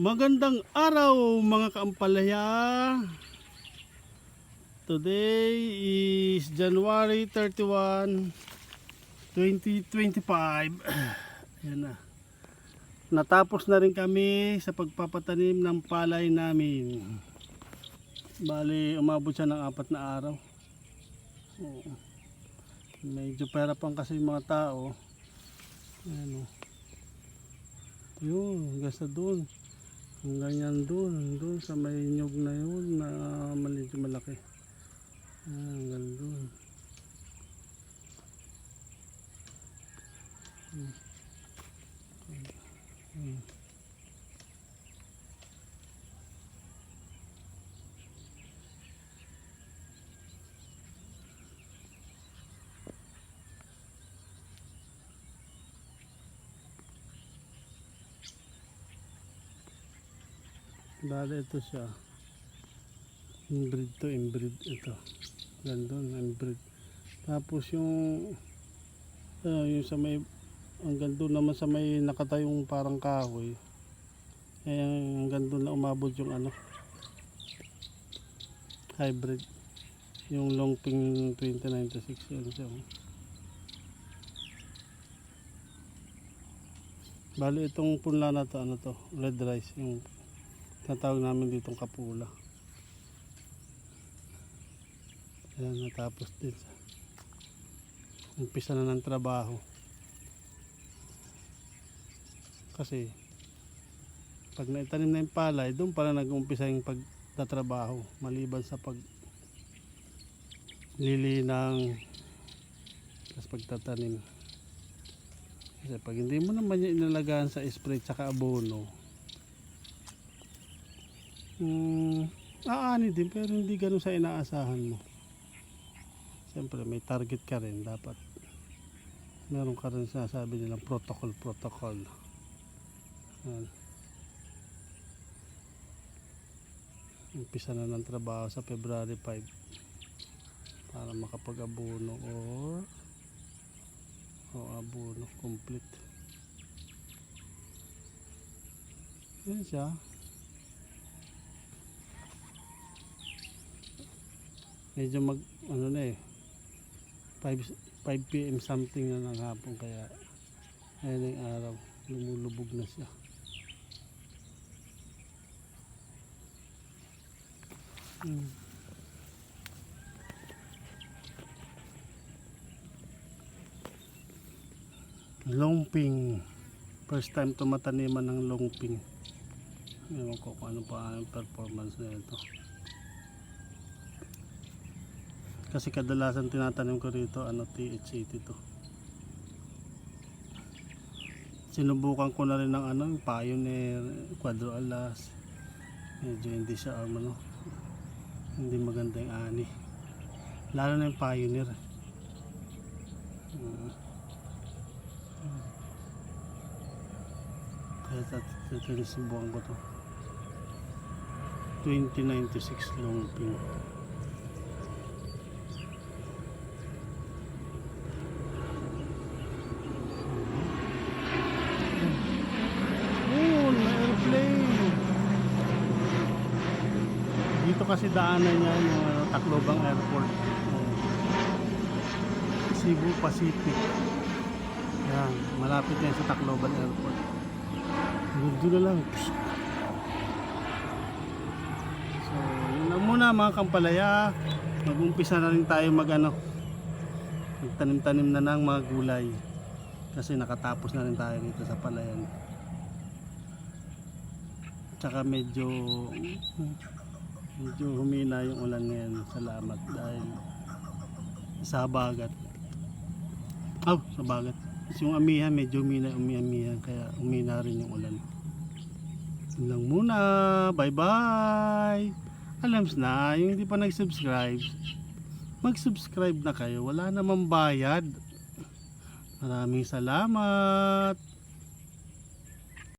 Magandang araw mga kaampalaya. Today is January 31, 2025. Ayan na. Natapos na rin kami sa pagpapatanim ng palay namin. Bali, umabot siya ng apat na araw. Medyo pera pang kasi mga tao. Ayan o. Yun, hanggang sa doon. Hanggang yan doon, doon sa may nyug na yun na maliit malaki. Ah, hanggang doon. Hmm. Hmm. Bale ito siya. Inbreed to inbreed ito. Gandun, inbreed. Tapos yung ah, yung sa may ang gando naman sa may nakatayong parang kahoy. Eh ang gando na umabot yung ano hybrid yung Longping 2096 yun siya. Bali itong punla na to ano to red rice yung tatawag namin ditong kapula. Ayan, natapos din sa umpisa na ng trabaho. Kasi pag naitanim na yung palay, doon pala nag-umpisa yung pagtatrabaho maliban sa pag lilinang tapos pagtatanim. Kasi pag hindi mo naman yung inalagaan sa spray tsaka abono, Hmm, aani din pero hindi ganun sa inaasahan mo. Siyempre may target ka rin dapat. Meron ka rin sinasabi nilang protocol protocol. Yan. Umpisa na ng trabaho sa February 5 para makapag-abono or o abono complete. Yan siya. Medyo mag ano na eh 5, 5 pm something na ng hapon kaya ayun yung araw lumulubog na siya. Hmm. longping. First time tumataniman ng longping. Ewan ko kung ano pa ang performance na ito kasi kadalasan tinatanim ko rito ano TH82 sinubukan ko na rin ng ano Pioneer Quadro Alas. Medyo hindi siya um, ano hindi maganda yung ani. Lalo na yung Pioneer. Uh, kaya ito sinubukan ko to. 2096 long pin Yun, may airplane. Dito kasi daanan niya yung ano, Tacloban Airport. Cebu Pacific. Yan, malapit yan sa Tacloban Airport. Doon na lang. So, yun lang muna mga kampalaya. Mag-umpisa na rin tayo mag ano, magtanim-tanim na ng mga gulay. Kasi nakatapos na rin tayo dito sa palayan tsaka medyo medyo humina yung ulan ngayon. Salamat dahil sa bagat. Oh sa bagat. Yung amihan medyo humina umi-amihan kaya humina rin yung ulan. Yun lang muna. Bye bye alams na yung hindi pa nag subscribe mag subscribe na kayo. Wala namang bayad. Maraming salamat